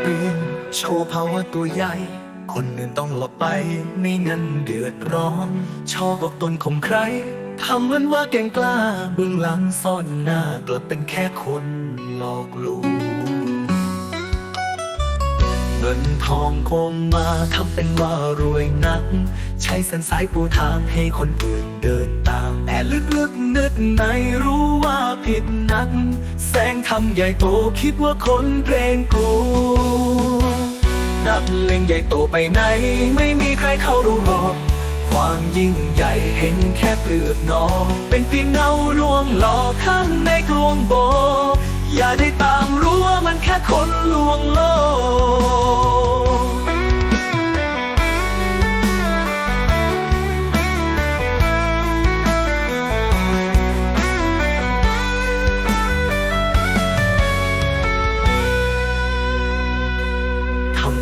เปียนโชว์ภาวะตัวใหญ่ คนอื่นต้องหลบไปไม่งั้นเดือดร้อนชอบบอกตนข่มใครทำเหมือนว่าเก่งกล้าเบื้องหลังซ่อนหน้ากลับเป็นแค่คนหลอกลวงเงินทองคงมาทำเป็นว่ารวยนัก ใช้ส้นสายปูทางให้คนอื่นเดินตาม แต่ลึกๆนึกในรู้ว่าผิดนัก แสงทำใหญ่โตคิดว่าคนเกรงกลัวนับเลงใหญ่โตไปไหน ไม่มีใครเข้ารู้หรอกความยิ่งใหญ่เห็นแค่เปลือกนอกเป็นเพียงเงาลวงหลอกข้างในกลวงโบอย่าได้ตามรู้ว่ามันแค่คนลวงโลก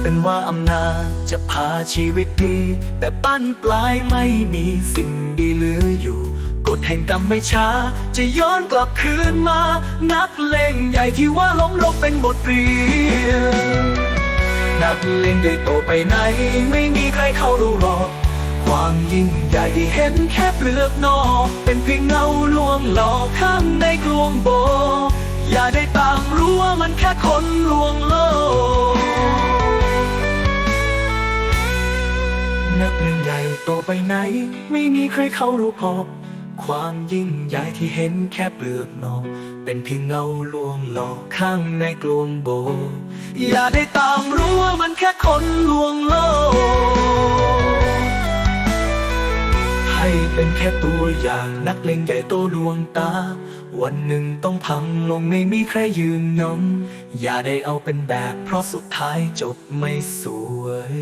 เป็นว่าอำนาจจะพาชีวิตดี แต่ปั้นปลายไม่มีสิ่งดีเหลืออยู่ กฎแห่งกรรมไม่ช้า จะย้อนกลับคืนมา นักเลงใหญ่ที่ว่าล้มลงเป็นบทเรียนนักเลงได้โตไปไหน ไม่มีใครเข้ารู้หรอกความยิ่งใหญ่ที่เห็นแค่เปลือกนอก เป็นเพียงเงาลวงหลอกข้างในกลวงโบ อย่าได้ตามรู้ว่ามันแค่คนลวงโลก นักเรียนใหญ่โตไปไหน ไม่มีใครเขารู้พบความยิ่งใหญ่ที่เห็นแค่เปลือกนอกเป็นเพียงเงาลวงหลอกข้างในกลวงโบ อย่าได้ตามรู้ว่ามันแค่คนลวงโลก ให้เป็นแค่ตัวอย่างนักเลงใหญ่โตดวงตา วันหนึ่งต้องพังลงไม่มีใครยืนยงอย่าได้เอาเป็นแบบเพราะสุดท้ายจบไม่สวย